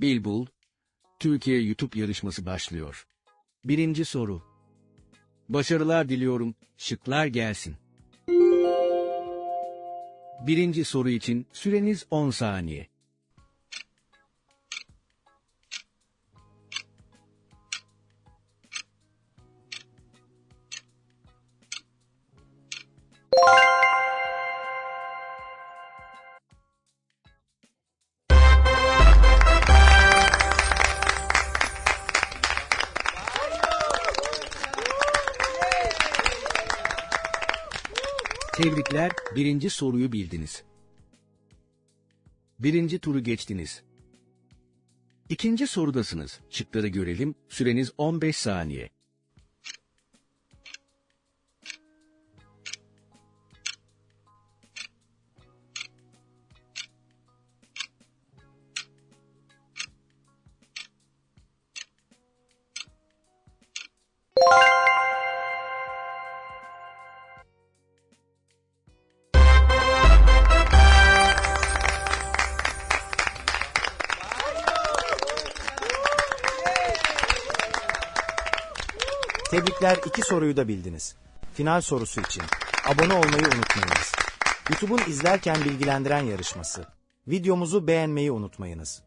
Bilbul, Türkiye YouTube yarışması başlıyor. Birinci soru. Başarılar diliyorum, şıklar gelsin. Birinci soru için süreniz 10 saniye. Tebrikler, birinci soruyu bildiniz. Birinci turu geçtiniz. İkinci sorudasınız. Şıkları görelim. Süreniz 15 saniye. Tebrikler iki soruyu da bildiniz. Final sorusu için abone olmayı unutmayınız. YouTube'un izlerken bilgilendiren yarışması. Videomuzu beğenmeyi unutmayınız.